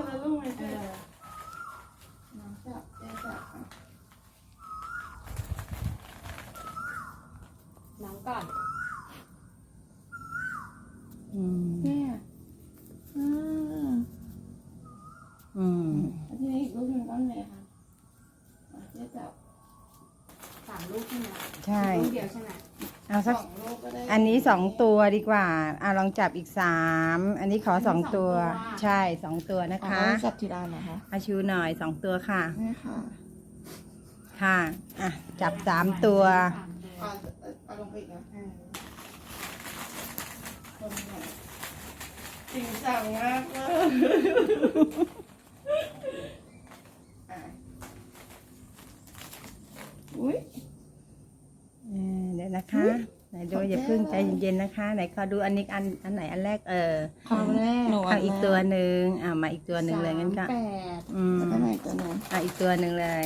คนละลูกไหมเอเจ๊อน้องจับเจ๊จับอะน้องก่อนอืมเนี่ยอ่าอืมแล้วทีนี้อีกลูกหนึ่งก้อนไหนคะอะเจ๊จับสามลูกใช่ไหมใช่ ลูกเดียวใช่ไหม เอาสสักองลูกก็ได้อันนี้สองตัวดีกว่าอะลองจับอีกสามอันนี้ขอสองตัว ใช่สองตัวนะอ๋อคะจับทีละอันเหรอคะอาชูหน่อยสองตัวค่ะนี่ค่ะค่ะอะจับสามตัวสามตัวเอาเอาลงไปอีกนะเออคนหน่อยจริงจังมากเลยอะอุ้ย เออเดี๋ยวนะคะ ไหนดูอย่าเพิ่งใจเย็นๆนะคะ ไหนขอดูอันนี้อันอันไหนอันแรกเออคำแรกเอาอีกตัวหนึ่งอ่ามาอีกตัวหนึ่งเลยงั้นก็สามแปดอืมแล้วก็ไหนตัวหนึงอะอีกตัวหนึ่งเลย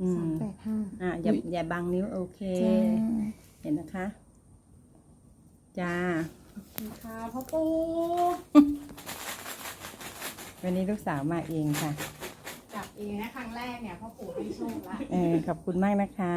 อืมแปดห้าอะอย่าอย่าบังนิ้วโอเคจ้าเห็นนะคะ จ้าค่ะพ่อปูวันนี้ลูกสาวมาเองค่ะจับเองนะครั้งแรกเนี่ยพ่อปู่ให้โชคละเออขอบคุณมากนะคะ